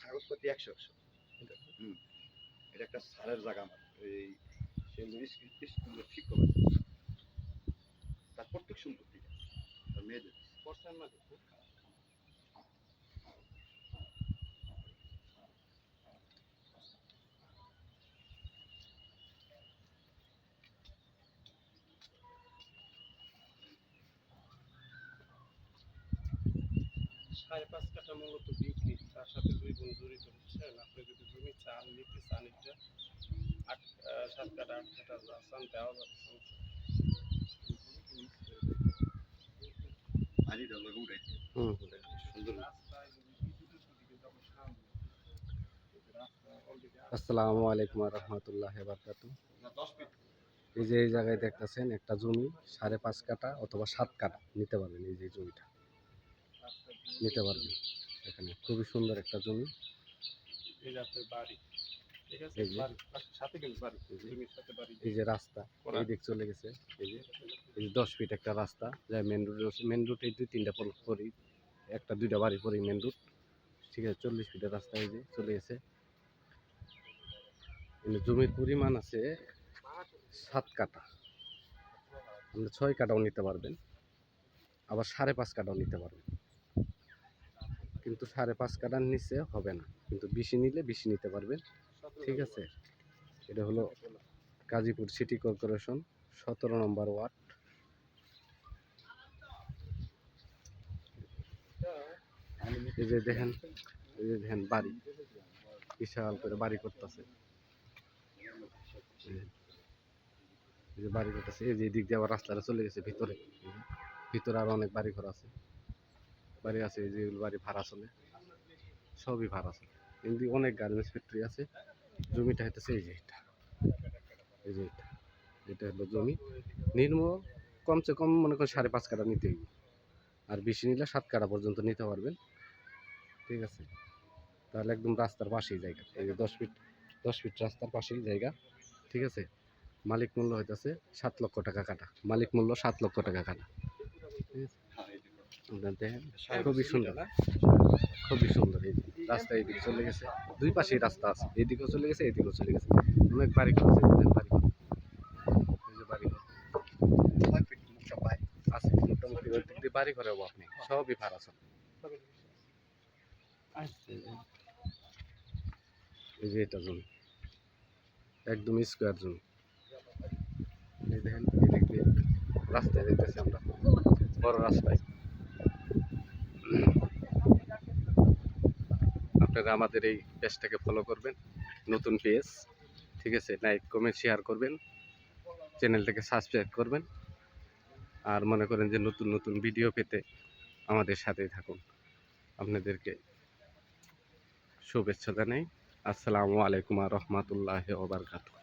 কাগজপত্র একশো একশো। হুম। এটা একটা সারের জায়গা আমার। এই সেগুলো স্কুলের শিক্ষক তার প্রত্যেক সম্পত্তি। তার মেয়েদের। পড়ছেন না সাড়ে পাঁচ কাঠা মূলত বিক্রি তার সাথে দুই বোন জড়িত বুঝছেন আপনি যদি জমি চান নিতে চান এটা আট সাত কাটা আট যা চান দেওয়া যাবে সমস্যা আসসালামু আলাইকুম রহমতুল্লাহ বারকাত এই যে এই জায়গায় দেখতেছেন একটা জমি সাড়ে পাঁচ কাটা অথবা সাত কাটা নিতে পারবেন এই যে জমিটা। নিতে পারবেন। এখানে। খুবই সুন্দর একটা জমি। এই যে আপনার বাড়ি। ঠিক আছে? এই যে। বাড়ি। সাথে কিন্তু বাড়ি। জমির সাথে বাড়ি। এই যে রাস্তা এই দিক চলে গেছে। এই যে এই যে দশ ফিট একটা রাস্তা যা মেন রোড মেন রুটে দুই তিনটা পর- একটা দুইটা বাড়ি পরেই মেন রুট ঠিক আছে চল্লিশ ফিটের রাস্তা এই যে চলে গেছে। জমির পরিমাণ আছে সাত কাঠা। আপনি ছয় কাঠাও নিতে পারবেন। আবার সাড়ে পাঁচ কাঠাও নিতে পারবেন। কিন্তু সাড়ে পাঁচ কাটার নিচে হবে না। কিন্তু বেশি নিলে বেশি নিতে পারবেন ঠিক আছে? এটা হলো গাজীপুর সিটি কর্পোরেশন, সতেরো নম্বর ওয়ার্ড। এই যে দেখেন, এই যে দেখেন বাড়ি। বিশাল করে বাড়ি করতেছে। এই যে বাড়ি করতেছে, এই যে এদিক দিয়ে আবার রাস্তাটা চলে গেছে ভিতরে। ভিতরে আরও অনেক বাড়ি ঘর আছে। বাড়ি আছে, এই যে বাড়ি ভাড়া চলে। সবই ভাড়া চলে। এমনি অনেক গার্মেন্টস ফ্যাক্টরি আছে, জমিটা হইতেছে এই যে এটা। এই যে এটা। এটা হলো জমি। নির্ম কমসে কম মনে করেন সাড়ে পাঁচ কাটা নিতে আর বেশি নিলে সাত কাটা পর্যন্ত নিতে পারবেন। ঠিক আছে? তাহলে একদম রাস্তার পাশেই জায়গা। এই যে দশ ফিট দশ ফিট রাস্তার পাশেই জায়গা। ঠিক আছে? মালিক মূল্য হইতেছে সাত লক্ষ টাকা কাটা। মালিক মূল্য সাত লক্ষ টাকা কাটা। ঠিক আছে? দেখেন? খুবই সুন্দর। খুবই সুন্দর এই রাস্তা এইদিকে চলে গেছে। দুই পাশেই রাস্তা আছে এইদিকেও চলে গেছে এইদিকেও চলে গেছে। অনেক বাড়ি আছে বাড়ি আছে মোটামুটি ওই দিক দিয়ে বাড়ি ঘরে অভাব নেই সবই ভাড়া সব এই যে- এটা জমি একদম স্কোয়ার জমি। এই দেখেন এদিক দিয়ে রাস্তায় যেতেছি আমরা বড় রাস্তায়। আপনারা আমাদের এই পেজটাকে ফলো করবেন, নতুন পেজ, ঠিক আছে? লাইক কমেন্ট শেয়ার করবেন চ্যানেলটাকে সাবস্ক্রাইব করবেন, আর মনে করেন যে নতুন নতুন ভিডিও পেতে আমাদের সাথেই থাকুন। আপনাদেরকে শুভেচ্ছা জানাই। আসসালামু আলাইকুম রহমতুল্লাহ ওবরকাতুহ